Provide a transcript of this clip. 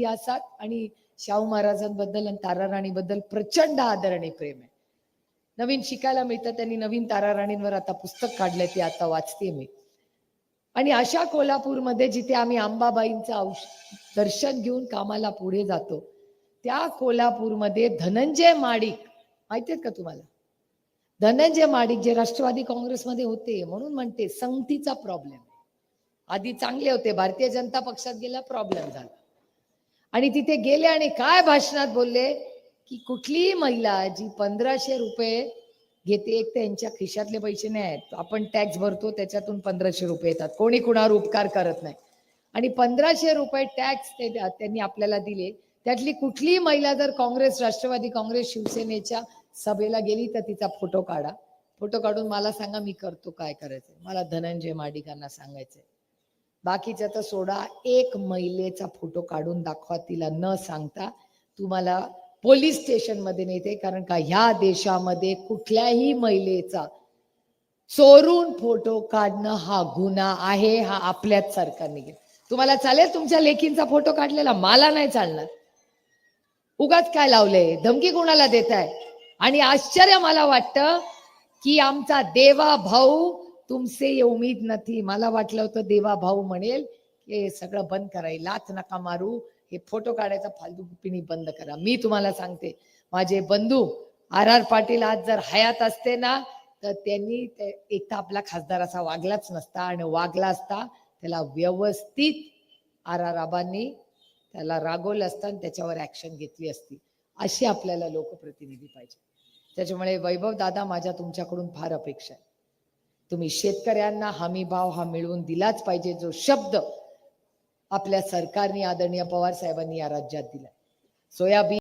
इतिहासात आणि शाहू महाराजांबद्दल आणि तारा राणीबद्दल प्रचंड आदर आणि प्रेम आहे. नवीन शिकायला मिळतं त्यांनी नवीन तारा राणींवर आता पुस्तक काढलंय ते आता वाचते मी. आणि अशा कोल्हापूरमध्ये जिथे आम्ही आंबाबाईंचं औष दर्शन घेऊन कामाला पुढे जातो त्या कोल्हापूरमध्ये धनंजय माडिक माहिती आहेत का तुम्हाला? धनंजय माडिक जे राष्ट्रवादी काँग्रेसमध्ये होते म्हणून म्हणते संगतीचा प्रॉब्लेम आधी चांगले होते भारतीय जनता पक्षात गेला प्रॉब्लेम झाला. आणि तिथे गेले आणि काय भाषणात बोलले? की कुठलीही महिला जी पंधराशे रुपये घेते एक तर यांच्या खिशातले पैसे नाही आहेत. आपण टॅक्स भरतो त्याच्यातून पंधराशे रुपये येतात. कोणी कुणावर उपकार करत नाही. आणि पंधराशे रुपये टॅक्स ते त्यांनी आपल्याला दिले. त्यातली कुठलीही महिला जर काँग्रेस राष्ट्रवादी काँग्रेस शिवसेनेच्या सभेला गेली तर तिचा फोटो काढा. फोटो काढून मला सांगा मी करतो काय करायचं मला धनंजय माडिकांना सांगायचंय. बाकीच्या तर सोडा. एक महिलेचा फोटो काढून दाखवा तिला न सांगता. तुम्हाला पोलीस स्टेशनमध्ये नेते कारण का ह्या देशामध्ये कुठल्याही महिलेचा चोरून फोटो काढणं हा गुन्हा आहे हा आपल्याच सरकारने केला. तुम्हाला चालेल तुमच्या लेखींचा फोटो काढलेला? मला नाही चालणार. उगाच काय लावलंय? धमकी कोणाला देताय? आणि आश्चर्य मला वाटतं की आमचा देवा भाऊ तुमसे ये नथी मला वाटलं होतं देवा भाऊ म्हणेल की हे सगळं बंद कराय लाच नका मारू हे फोटो काढायचा फालतू पिणी बंद करा. मी तुम्हाला सांगते माझे बंधू आर आर पाटील आज जर हयात असते ना तर त्यांनी ते- एक तर आपला खासदार असा वागलाच नसता आणि वागला असता त्याला व्यवस्थित आर आर आबांनी त्याला रागवलं असतं आणि त्याच्यावर ऍक्शन घेतली असती. अशी आपल्याला लोकप्रतिनिधी पाहिजे. त्याच्यामुळे वैभव दादा माझ्या तुमच्याकडून फार अपेक्षा आहे. तुम्ही शेतकऱ्यांना हमी भाव हा मिळवून दिलाच पाहिजे जो शब्द आपल्या सरकारने आदरणीय पवार साहेबांनी या राज्यात दिला. सोयाबीन